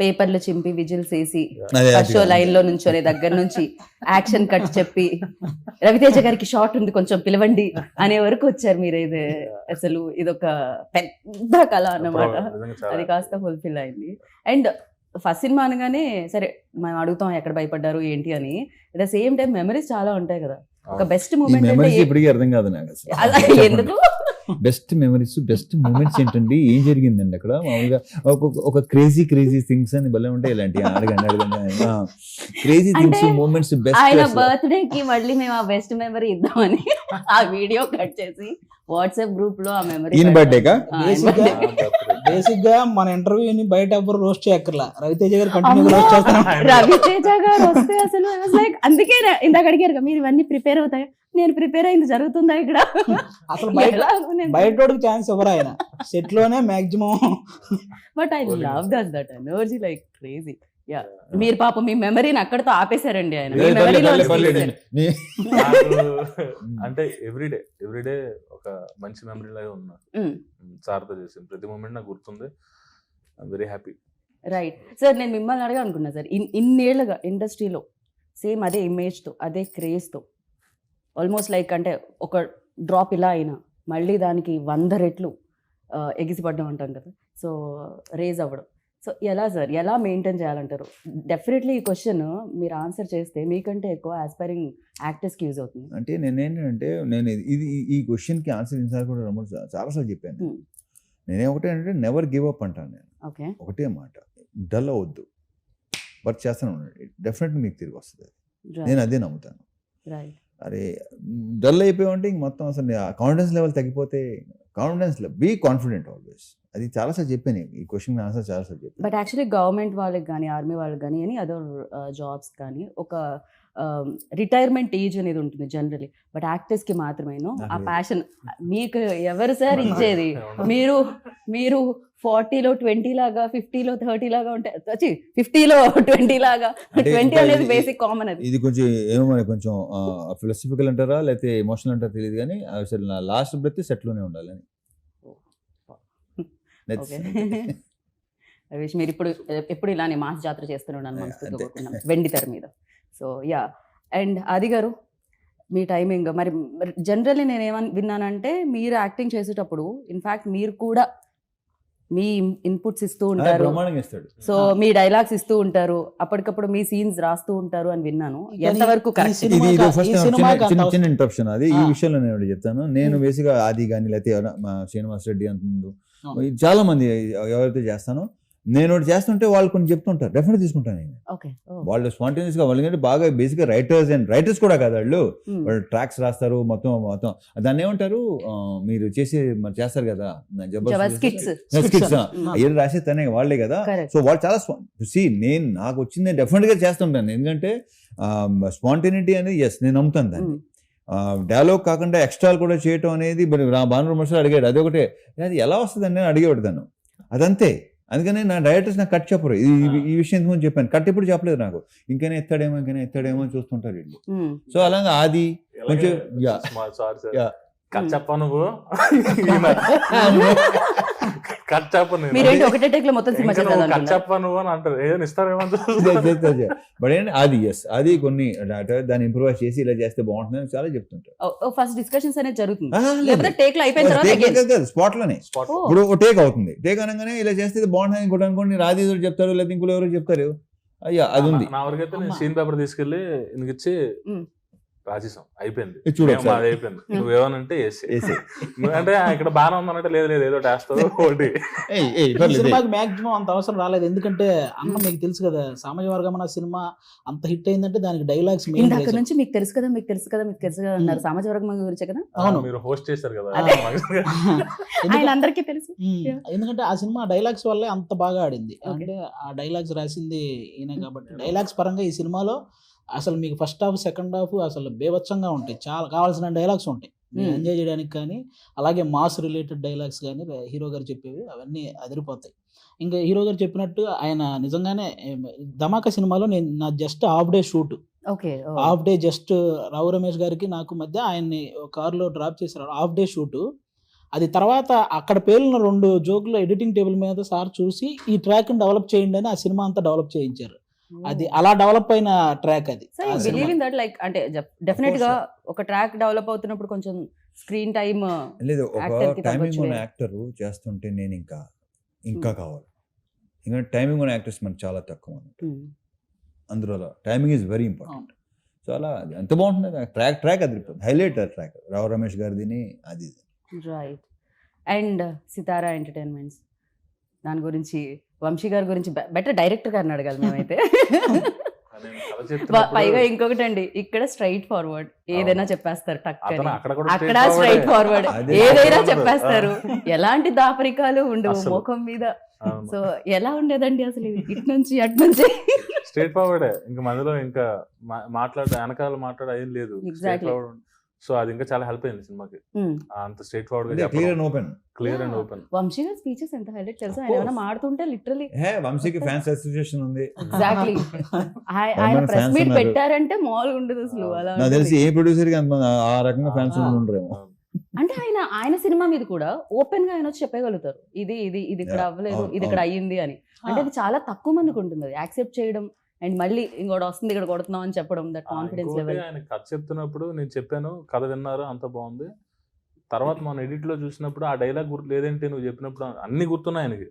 పేపర్లు చింపి విజిల్స్ వేసి ఫస్ట్ షో. లైన్లో నుంచొని దగ్గర నుంచి యాక్షన్ కట్ చెప్పి రవితేజ గారికి షార్ట్ ఉంది కొంచెం పిలవండి అనే వరకు వచ్చారు మీరు. ఇది అసలు ఇదొక పెద్ద కళ అన్నమాట. అది కాస్త ఫుల్ఫిల్ అయింది. అండ్ ఫస్ట్ సినిమా అనగానే సరే మనం అడుగుతాం ఎక్కడ భయపడ్డారు ఏంటి అని. At the same time memories చాలా ఉంటాయి కదా. ఒక. బెస్ట్ మూమెంట్ అంటే ఇప్పటికీ అర్థం కాదు నాకు. ఎందుకు? బెస్ట్ మెమరీస్ బెస్ట్ మూమెంట్స్ ఏంటండి? ఏం జరిగిందండి అక్కడ? మామూలుగా ఒక- క్రేజీ క్రేజీ థింగ్స్ అని భలే ఉంటాయి ఇలాంటి అడగండి అడగండి. క్రేజీ థింగ్స్ మూమెంట్స్ ఆయన బెస్ట్ బర్త్డే కి మళ్ళీ మేము ఆ బెస్ట్ మెమరీ ఇద్దామని ఆ వీడియో కట్ చేసి వాట్సాప్ గ్రూప్లో ఆ మెమరీ ఈయన. బేసిక్గా మన ఇంటర్వ్యూని బయట ఎవ్వరు రోస్ట్ చేయక్కర్లా. రవితేజ గారు కంటిన్యూ రోస్ట్ చేస్తాను రవితేజ గారు వస్తే అసలు I was like, అందుకే ఇందాక అడిగారు కదా, మీరు ఇవన్నీ ప్రిపేర్ అవుతాయి? నేను ప్రిపేర్ అయింది జరుగుతుందా ఇక్కడ? అసలు బయట బయట ఛాన్స్ ఎవరు ఆయన? సెట్లోనే maximum but I love that that energy like crazy మీరు పాపం మీ మెమరీని అక్కడతో ఆపేశారండి ఆయన. అంటే ఎవ్రీడే ఎవ్రీడే ఒక మంచి మెమరీ లాగా ఉన్నా. సార్తో చేసింది. ప్రతి మూమెంట్ నాకు గుర్తుంది. వెరీ హ్యాపీ రైట్ సార్ నేను మిమ్మల్ని అడగా అనుకున్నా సార్ ఇన్ ఇన్నేళ్ళుగా ఇండస్ట్రీలో సేమ్ అదే ఇమేజ్తో అదే క్రేజ్తో ఆల్మోస్ట్ లైక్ అంటే ఒక డ్రాప్ ఇలా అయినా మళ్ళీ దానికి వంద రెట్లు ఎగిసిపడ్డం అంటాం కదా. సో రేజ్ అవ్వడం. సో ఎలా సార్? ఎలా మెయింటైన్ చేయాలంటారు? డెఫినెట్లీ ఈ క్వశ్చన్ మీరు ఆన్సర్ చేస్తే మీకంటే ఎక్కువ ఆస్పైరింగ్ యాక్టర్స్కి యూజ్ అవుతుంది. అంటే నేను ఏంటంటే నేను ఇది- ఈ క్వశ్చన్కి ఆన్సర్ ఇన్సార్ కూడా రమ్మని చాలాసార్లు చెప్పాను. నేనే. ఒకటే అంటే నెవర్ గివ్ అప్ అంటాను నేను. ఓకే. ఒకటే మాట. డల్ అవ్వద్దు. వర్క్ చేస్తాను ఉండండి డెఫినెట్గా మీకు తిరిగి వస్తుంది. నేను అదే నమ్ముతాను. రైట్ అరే డల్ అయిపోయామంటే ఇంక మొత్తం అసలు కాన్ఫిడెన్స్ లెవెల్ తగ్గిపోతే కాన్ఫిడెన్స్ బీ కాన్ఫిడెంట్ ఆల్వేస్ అది చాలాసార్లు చెప్పాను ఈ క్వశ్చన్ ఆన్సర్ చాలాసార్లు చెప్పాను. బట్ యాక్చువల్లీ గవర్నమెంట్ వాళ్ళకి కానీ ఆర్మీ వాళ్ళకి కానీ అని అదర్ జాబ్స్ కానీ ఒక రిటైర్మెంట్ ఏజ్ అనేది ఉంటుంది జనరలీ బట్ యాక్టర్స్కి మాత్రమేను ఆ. ప్యాషన్ మీకు ఎవరు సార్ ఇచ్చేది? మీరు మీరు ఫార్టీలో ట్వంటీ లాగా ఫిఫ్టీలో థర్టీ లాగా ఉంటాయి ఫిఫ్టీలో ట్వంటీ లాగా ట్వంటీ అనేది బేసిక్ కామన్ అది. ఇది కొంచెం ఏమో కొంచెం ఫిలాసఫికల్ అంటారా లేకపోతే ఎమోషనల్ అంటారా తెలియదు కానీ అసలు నా లాస్ట్ బ్రెత్ సెట్లోనే ఉండాలని. విష్ మీరు ఇప్పుడు ఎప్పుడు ఇలానే మాస్ జాతర చేస్తున్నాను మనస్ఫూర్తిగా. వెండి తెర మీద. సో యా అండ్ అది గారు మీ టైమింగ్ మరి జనరల్లీ నేను ఏమని విన్నానంటే మీరు యాక్టింగ్ చేసేటప్పుడు ఇన్ఫాక్ట్ మీరు కూడా మీ ఇన్పుట్స్ ఇస్తూ ఆ, ఉంటారు. సో మీ డైలాగ్స్ ఇస్తూ ఉంటారు. అప్పటికప్పుడు మీ సీన్స్ రాస్తూ ఉంటారు అని విన్నాను. ఎంతవరకు చిన్న అంత చిన్న ఇంటరప్షన్ అది ఈ. విషయంలో నేను చెప్తాను. నేను. బేసిక్గా ఆది కానీ లేకపోతే శ్రీనివాస్ రెడ్డి అంతకుముందు అవును. చాలా మంది ఎవరైతే చేస్తానో నేను ఒకటి చేస్తుంటే వాళ్ళు కొన్ని చెప్తుంటారు. డెఫినెట్ తీసుకుంటాను నేను. ఓకే. వాళ్ళు స్పాంటేనియస్గా వాళ్ళకంటే బాగా బేసిక్గా రైటర్స్ అండ్ రైటర్స్ కూడా కాదు వాళ్ళు. వాళ్ళు ట్రాక్స్ రాస్తారు మొత్తం మొత్తం. దాన్ని ఏమంటారు? మీరు చేసే మరి చేస్తారు కదా. Skits Hmm. అయ్యే రాసే తనే వాళ్ళే కదా? సో వాళ్ళు చాలా సి నేను నాకు వచ్చింది డెఫినెట్గా చేస్తుంటాను ఎందుకంటే స్పాంటేనిటీ అనేది ఎస్ నేను నమ్ముతాను దాన్ని. డైలాగ్ కాకుండా ఎక్స్ట్రాలు కూడా చేయటం అనేది మరి నా భాను మనుషులు అడిగాడు. అది ఒకటే అది ఎలా వస్తుందని నేను అడిగేవాడు తను. అదంతే. అందుకని నా డైరెక్టర్స్ నాకు కట్ చెప్పరు. ఈ ఈ- విషయం ముందు చెప్పాను. కట్ ఎప్పుడు చెప్పలేదు నాకు. ఇంకనే ఎత్తాడేమో ఇంకనే ఎత్తాడేమో అని చూస్తుంటారు వీళ్ళు. సో అలాగే ఆది కొంచెం కట్ చెప్పా నువ్వు కట్ చెప్ప నేను. మీరేంటి ఒకటే టేక్లో మొత్తం సినిమా ఇంకా నువ్వు కట్ చేద్దాం చెప్పా నువ్వు అని అంటారు ఏదైనా ఇస్తారేమో అని. బట్ ఏంటి అది ఎస్ అది కొన్ని అంటే దాన్ని ఇంప్రూవైజ్ చేసి ఇలా చేస్తే బాగుంటుంది అని చాలా చెప్తుంటారు. ఫస్ట్ డిస్కషన్స్ అనేది జరుగుతుంది. లేకపోతే టేక్లో అయిపోయిన తర్వాత again. స్పాట్లోనే. ఇప్పుడు ఒక టేక్ అవుతుంది. టేక్ అనగానే ఇలా చేస్తే ఇది బాగుంటుంది ఇంకోటి అనుకోండి రాజీ చెప్తారు లేదా ఇంకోటి ఎవరు చెప్తారు. అయ్యా అది ఉంది. నా వరకు అయితే నేను. సీన్ పేపర్ తీసుకెళ్ళి నీకు ఇచ్చి. రాసేసాం. అయిపోయింది. అది అయిపోయింది నువ్వేమనంటే వేసి వేసేయ్. అంటే ఇక్కడ బాగానే ఉందనంటే లేదు లేదు ఏదో వేస్తావు ఒకటి. సినిమాకి మాక్సిమం అంత అవసరం రాలేదు. ఎందుకంటే అన్న మీకు తెలుసు కదా సామాజిక వర్గం అన్న సినిమా అంత హిట్ అయిందంటే దానికి డైలాగ్స్ మెయిన్ ఇందాక నుంచి మీకు తెలుసు కదా మీకు తెలుసు కదా మీకు తెలుసు కదా అన్నారు. సమాజ వర్గం గురించే కదా? అవును. మీరు హోస్ట్ చేశారు కదా. ఆయన అందరికీ తెలుసు. Yeah. ఎందుకంటే ఆ సినిమా డైలాగ్స్ వల్లే అంత బాగా ఆడింది. అంటే ఆ డైలాగ్స్ రాసింది ఈయన కాబట్టి డైలాగ్స్ పరంగా ఈ సినిమాలో అసలు మీకు ఫస్ట్ హాఫ్ సెకండ్ హాఫ్ అసలు బేవచ్చంగా ఉంటాయి. చాలా కావాల్సిన డైలాగ్స్ ఉంటాయి. ఎంజాయ్ చేయడానికి కానీ అలాగే మాస్ రిలేటెడ్ డైలాగ్స్ కానీ హీరో గారు చెప్పేవి అవన్నీ అదిరిపోతాయి. ఇంకా హీరో గారు చెప్పినట్టు ఆయన నిజంగానే ధమాకా సినిమాలో నేను నా just half day shoot okay half day just Rao Ramesh గారికి నాకు మధ్య ఆయన్ని కారులో డ్రాప్ చేశారు హాఫ్ డే షూట్ అది తర్వాత అక్కడ పేలిన రెండు జోకులు ఎడిటింగ్ టేబుల్ మీద సార్ చూసి ఈ ట్రాక్ డెవలప్ చేయండి అని ఆ సినిమా అంతా డెవలప్ చేయించారు. అది అలా డెవలప్ అయిన ట్రాక్ అది. దట్ లైక్ అంటే డెఫినెట్గా ఒక ట్రాక్ డెవలప్ అవుతున్నప్పుడు కొంచెం స్క్రీన్ టైమ్ లేదు ఒక టైమింగ్ ఉన్న. యాక్టర్ చేస్తుంటే నేను ఇంకా ఇంకా కావాలి. ఇంకా టైమింగ్ ఉన్న యాక్టర్స్ మనకు చాలా తక్కువ అన్నట్టు అందులో timing is very important so అలా అది ఎంత బాగుంటుంది ట్రాక్ ట్రాక్ అది హైలైట్ ట్రాక్. రావు రమేష్ గారిదిని అది రైట్ అండ్ సితారా ఎంటర్టైన్మెంట్స్ దాని గురించి వంశీ గారి గురించి బెటర్ డైరెక్టర్ గారిని అడగాలి మేమైతే పైగా ఇంకొకటి అండి ఇక్కడ స్ట్రైట్ ఫార్వర్డ్ ఏదైనా చెప్పేస్తారు. అక్కడ స్ట్రైట్ ఫార్వర్డ్. ఏదైనా చెప్పేస్తారు. ఎలాంటి దాపరికాలు ఉండవు. ముఖం మీద. సో ఎలా ఉండేదండి అసలు ఇది ఇటు నుంచి అటు నుంచి స్ట్రేట్ ఫార్వర్డే ఇంకా మధ్యలో ఇంకా మాట్లాడే వెనకాల మాట్లాడే ఏం లేదు సో అది ఇంకా చాలా హెల్ప్ అయింది సినిమాకి. అంత straight ఫార్వర్డ్గా clear and open clear and. Open Vamsi గారి స్పీచెస్ ఎంత హైలైట్ తెలుసా ఆయన ఏమైనా. మాడుతుంటే లిటరలీ హే వంశీకి ఫ్యాన్స్ అసోసియేషన్ ఉంది ఎగ్జాక్ట్లీ ఆయన ప్రెస్ మీట్. పెట్టారంటే మామూలుగా ఉండదు అసలు అలా నాకు. తెలిసి ఏ ప్రొడ్యూసర్కి అంత ఆ రకంగా ఫ్యాన్స్. ఉండరేమో అంటే ఆయన ఆయన సినిమా మీద కూడా ఓపెన్గా ఆయన వచ్చి చెప్పగలుగుతారు ఇది ఇది ఇది ఇక్కడ. అవ్వలేదు ఇది ఇక్కడ అయ్యింది అని అంటే అది చాలా తక్కువ మందికి ఉంటుంది అది యాక్సెప్ట్ చేయడం అండ్ మళ్ళీ ఇంకోటి వస్తుంది ఇక్కడ కొడుతున్నాం అని చెప్పడం దట్ కాన్ఫిడెన్స్ లెవెల్ ఆయన కథ చెప్తున్నప్పుడు నేను చెప్పాను కథ విన్నారు? అంత బాగుంది. తర్వాత మన ఎడిట్లో చూసినప్పుడు ఆ డైలాగ్ గుర్తు లేదేంటి నువ్వు చెప్పినప్పుడు అన్ని గుర్తున్నాయి ఆయనకి.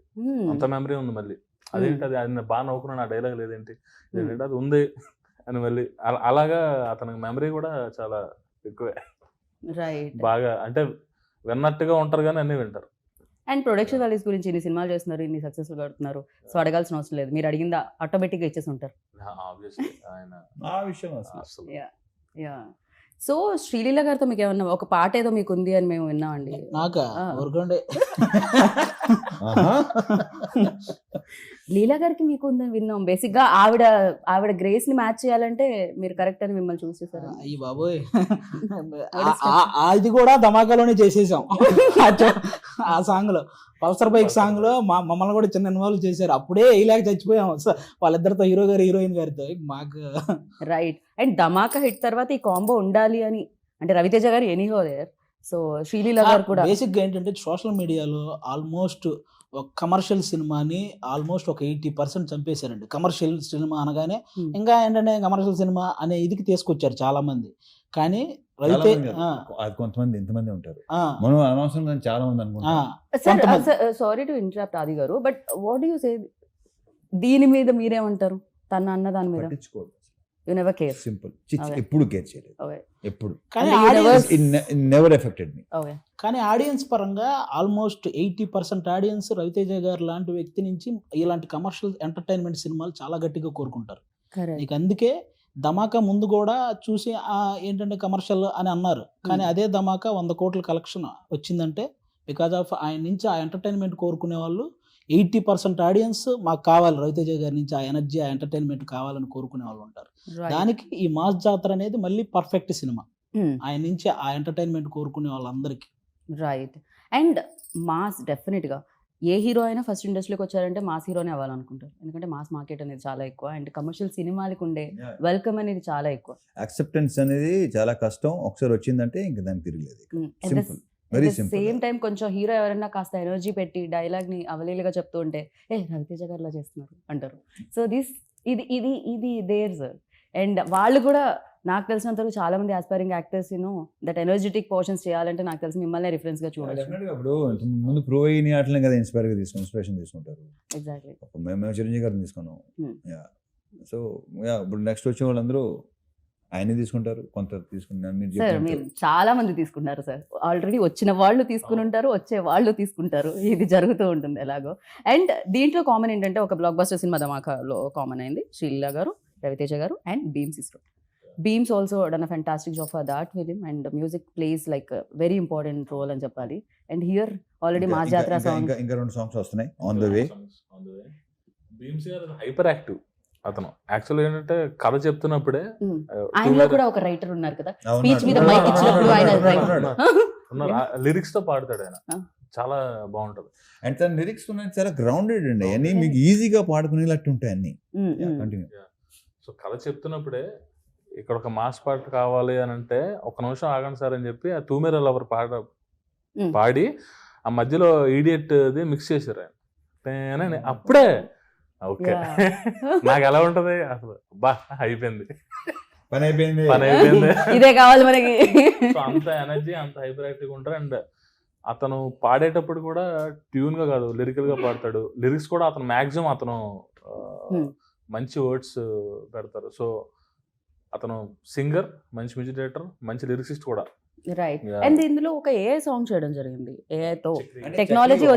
అంత మెమరీ ఉంది మళ్ళీ. అదేంటి అది ఆయన బాగా నవ్వుకున్నాను ఆ డైలాగ్ లేదేంటి? అది ఉంది అని మళ్ళీ అలా- అలాగా అతనికి మెమరీ కూడా చాలా ఎక్కువే. రైట్ బాగా అంటే విన్నట్టుగా ఉంటారు కానీ అన్ని వింటారు. అండ్ ప్రొడక్షన్ వాల్యూస్ గురించి ఇన్ని సినిమాలు చేస్తున్నారు ఇన్ని సక్సెస్ఫుల్ కడుతున్నారు సో అడగాల్సిన అవసరం లేదు. మీరు అడిగిందా? ఆటోమేటిక్గా ఇచ్చేసి ఉంటారు. సో శ్రీలీల గారితో మీకు ఏమన్నా ఒక పాట ఏదో మీకు ఉంది అని మేము విన్నామండి. నాక. లీలా గారికి మీకు ఉందని విన్నాం. బేసిక్గా ఆవిడ ఆవిడ గ్రేస్ని మ్యాచ్ చేయాలంటే మీరు కరెక్ట్ అని మిమ్మల్ని చూసి చూసారు అయ్యి బాబోయ్. అది కూడా ధమాకాలోనే చేసేసాం. ఆ సాంగ్లో పల్సర్ బైక్ సాంగ్లో మా మమ్మల్ని కూడా చిన్న ఇన్వాల్వ్ చేశారు. అప్పుడే ఇలాగ చచ్చిపోయాం. వాళ్ళిద్దరితో హీరో గారు హీరోయిన్ గారితో. మాకు రైట్ అండ్ ధమాకా హిట్ తర్వాత ఈ కాంబో ఉండాలి అని అంటే రవితేజ గారు ఎనీహో దేర్. సో శ్రీలీల గారు కూడా. బేసిక్గా ఏంటంటే సోషల్ మీడియాలో ఆల్మోస్ట్ ఒక కమర్షియల్ సినిమాని ఆల్మోస్ట్ ఒక ఎయిటీ పర్సెంట్ చంపేశారండి. కమర్షియల్ సినిమా అనగానే. ఇంకా ఏంటంటే కమర్షియల్ సినిమా అనే ఇదికి తీసుకొచ్చారు చాలా మంది కానీ రవితే కొంతమంది ఎంతమంది ఉంటారు. మనం అనవసరం చాలా మంది అనుకుంటాం సారీ టు ఇంటరప్ట్ ఆది గారు బట్ వాట్ యూ సే దీని మీద మీరేమంటారు? తన అన్న దాని మీద. పట్టించుకోదు you never care simple Okay. ఎప్పుడు కేర్ చేయలేదు. ఓకే ఎప్పుడు. కానీ నెవర్ ఎఫెక్టెడ్ మీ ఆడియన్స్ పరంగా almost eighty percent audience Raviteja garu లాంటి వ్యక్తి నుంచి ఇలాంటి కమర్షియల్ ఎంటర్టైన్మెంట్ సినిమాలు చాలా గట్టిగా కోరుకుంటారు. కరెక్ట్ నీకు అందుకే ధమాకా ముందు కూడా చూసి ఏంటంటే కమర్షియల్ అని అన్నారు. కానీ Hmm. అదే ధమాకా వంద కోట్ల కలెక్షన్ వచ్చిందంటే బికాజ్ ఆఫ్ ఆయన నుంచి ఆ ఎంటర్టైన్మెంట్ కోరుకునే వాళ్ళు ఎయిటీ పర్సెంట్ ఆడియన్స్ మాకు కావాలి రవితేజ గారి నుంచి ఆ ఎనర్జీ ఆ ఎంటర్టైన్మెంట్ కావాలని కోరుకునే వాళ్ళు ఉంటారు. దానికి ఈ మాస్ జాతర అనేది మళ్ళీ పర్ఫెక్ట్ సినిమా. ఆయన నుంచి ఆ ఎంటర్టైన్మెంట్ కోరుకునే వాళ్ళందరికీ. రైట్ అండ్ మాస్ డెఫినెట్గా ఏ హీరో అయినా ఫస్ట్ ఇండస్ట్రీకి వచ్చారంటే మాస్ హీరోనే అవ్వాలనుకుంటారు. ఎందుకంటే మాస్ మార్కెట్ అనేది చాలా ఎక్కువ. అండ్ కమర్షియల్ సినిమాలకు ఉండే వెల్కమ్ అనేది చాలా ఎక్కువ. అక్సెప్టెన్స్ అనేది చాలా కష్టం. ఒకసారి వచ్చిందంటే ఇంక దానికి తిరగలేదు సింపుల్ వెరీ సేమ్ టైం కొంచెం హీరో ఎవరైనా కాస్త ఎనర్జీ పెట్టి డైలాగ్ని అవలీలుగా చెప్తూ ఉంటే ఏ రవితేజ గారు ఇలా చేస్తున్నారు అంటారు. సో దిస్ ఇది ఇది ఇది దేర్ అండ్ వాళ్ళు కూడా నాకు తెలిసినంత వరకు చాలా మంది aspiring actors that energetic portions చేయాలంటే నాకు తెలిసి మిమ్మల్ని రిఫరెన్స్గా ఇప్పుడు ఇంతకు ముందు ప్రో అయిన ఆటలే కదా ఇన్స్పైర్గా తీసుకుని ఇన్స్పిరేషన్ తీసుకుంటారు. ఎగ్జాక్ట్లీ మేము చిరంజీవి గారిని తీసుకున్నాం. Hmm. యా సో యా ఇప్పుడు నెక్స్ట్ వచ్చే వాళ్ళందరూ ఆయనే తీసుకుంటారు కొంత తీసుకున్నారు మీరు సార్ మీరు చెప్పినట్టు చాలా మంది తీసుకుంటారు సార్. ఆల్రెడీ వచ్చిన వాళ్ళు తీసుకుని ఉంటారు వచ్చే వాళ్ళు తీసుకుంటారు. ఇది జరుగుతూ ఉంటుంది ఎలాగో. అండ్ దీంట్లో కామన్ ఏంటంటే ఒక బ్లాక్ బస్టర్ సినిమా ధమాకాలో కామన్ అయింది. శ్రీలీల గారు రవితేజ గారు and Bheems ISRO Bheems also done a fantastic job for that film and music plays like very important role అని చెప్పాలి. అండ్ హియర్ ఆల్రెడీ ఇంకా- జాతర ఇంకా- సాంగ్ ఇంకా ఇంకా రెండు సాంగ్స్ వస్తున్నాయి ఆన్ ద వే భీమ్స్ గారు హైపర్ యాక్టివ్ అతను. యాక్చువల్ ఏంటంటే కథ చెప్తున్నప్పుడే ఆయనలో కూడా ఒక రైటర్ ఉన్నారు కదా. స్పీచ్ మీద. మైక్ ఇచ్చినప్పుడు ఆయన లిరిక్స్తో పాడతాడు ఆయన. ఆ. చాలా బాగుంటది. అండ్ తన లిరిక్స్ ఉన్నాయి చాలా గ్రౌండెడ్ అండి. అన్ని మీకు ఈజీగా పాడుకునేటట్టు ఉంటాయి అన్ని. కంటిన్యూ సో కథ చెప్తున్నప్పుడే ఇక్కడ ఒక మాస్ పాట కావాలి అని అంటే ఒక నిమిషం ఆగండి సార్ అని చెప్పి ఆ తూమెర లవర్ పాట. పాడి ఆ మధ్యలో ఈడియట్ మిక్స్ చేశారు ఆయన. తేనని అప్పుడే ఓకే. నాకు ఎలా ఉంటది? అసలు బా అయిపోయింది. పని అయిపోయింది. పని అయిపోయింది. ఇదే కావాలి మనకి. అంత ఎనర్జీ అంత హైపర్ యాక్టివ్ ఉంటారు. అండ్ అతను పాడేటప్పుడు కూడా ట్యూన్గా కాదు లిరికల్గా పాడతాడు. లిరిక్స్ కూడా అతను మాక్సిమం అతను Hmm. మంచి వర్డ్స్ పెడతారు. సో అతను సింగర్ మంచి మ్యూజిక్ డైరెక్టర్ మంచి లిరిక్సిస్ట్ కూడా. రైట్. అండ్ ఇందులో ఒక ఏ సాంగ్ చేయడం జరిగింది. ఏఐతో టెక్నాలజీ